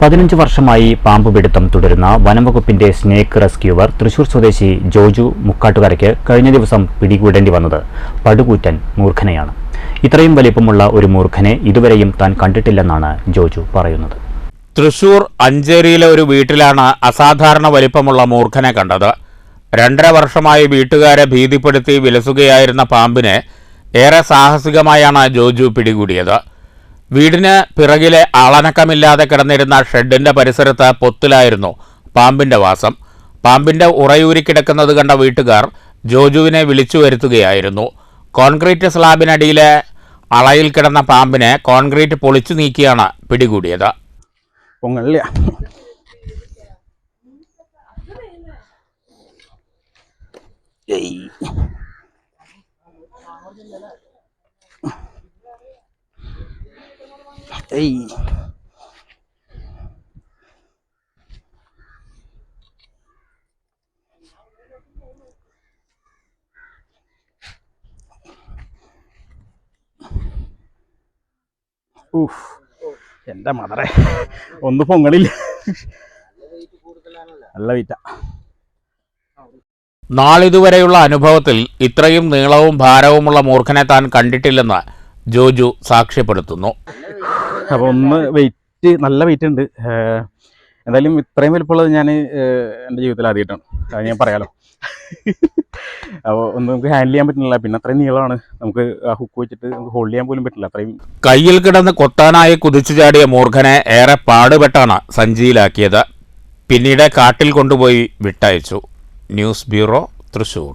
പതിനഞ്ച് വർഷമായി പാമ്പ് പിടുത്തം തുടരുന്ന വനംവകുപ്പിന്റെ സ്നേക്ക് റെസ്ക്യൂവർ തൃശൂർ സ്വദേശി ജോജു മുക്കാട്ടുകരയ്ക്ക് കഴിഞ്ഞ ദിവസം പിടികൂടേണ്ടി വന്നത് പടുകൂറ്റൻ മൂർഖനെയാണ്. ഇത്രയും വലിപ്പമുള്ള ഒരു മൂർഖനെ ഇതുവരെയും താൻ കണ്ടിട്ടില്ലെന്നാണ് ജോജു പറയുന്നത്. തൃശൂർ അഞ്ചേരിയിലെ ഒരു വീട്ടിലാണ് അസാധാരണ വലിപ്പമുള്ള മൂർഖനെ കണ്ടത്. രണ്ടര വർഷമായി വീട്ടുകാരെ ഭീതിപ്പെടുത്തി വിലസുകയായിരുന്ന പാമ്പിനെ ഏറെ സാഹസികമായാണ് ജോജു പിടികൂടിയത്. വീടിന് പിറകിലെ അളനക്കമില്ലാതെ കിടന്നിരുന്ന ഷെഡിന്റെ പരിസരത്ത് പൊത്തിലായിരുന്നു പാമ്പിന്റെ വാസം. പാമ്പിന്റെ ഉറയൂരി കിടക്കുന്നത് കണ്ട വീട്ടുകാർ ജോജുവിനെ വിളിച്ചു വരുത്തുകയായിരുന്നു. കോൺക്രീറ്റ് സ്ലാബിനടിയിലെ അളയിൽ കിടന്ന പാമ്പിനെ കോൺക്രീറ്റ് പൊളിച്ചു നീക്കിയാണ് പിടികൂടിയത്. ഏയ്. ഊഫ് എന്റെ മദറെ. ഒന്ന് പൊങ്ങണില്ല. നല്ല വെയിറ്റാ നാളിതുവരെയുള്ള അനുഭവത്തിൽ ഇത്രയും നീളവും ഭാരവുമുള്ള മൂർഖനെ താൻ കണ്ടിട്ടില്ലെന്ന് ജോജു സാക്ഷ്യപ്പെടുത്തുന്നു. അപ്പോൾ ഒന്ന് വെയിറ്റ് നല്ല വെയിറ്റ് ഉണ്ട് എന്തായാലും ഇത്രയും വലിപ്പമുള്ളത് ഞാൻ എന്റെ ജീവിതത്തിൽ ആദ്യമായിട്ടാണ്. അത് ഞാൻ പറയാലോ. അപ്പോൾ ഒന്നും നമുക്ക് ഹാൻഡിൽ ചെയ്യാൻ പറ്റുന്നില്ല പിന്നെ അത്രയും നീളമാണ്. നമുക്ക് ആ ഹുക്ക് വെച്ചിട്ട് നമുക്ക് ഹോൾഡ് ചെയ്യാൻ പോലും പറ്റില്ല. അത്രയും കയ്യിൽ കിടന്ന് കൊത്താനായി കുതിച്ചു ചാടിയ മൂർഖനെ ഏറെ പാടുപെട്ടാണ് സഞ്ചിയിലാക്കിയത്. പിന്നീട് കാട്ടിൽ കൊണ്ടുപോയി വിട്ടയച്ചു. News bureau Thrissur.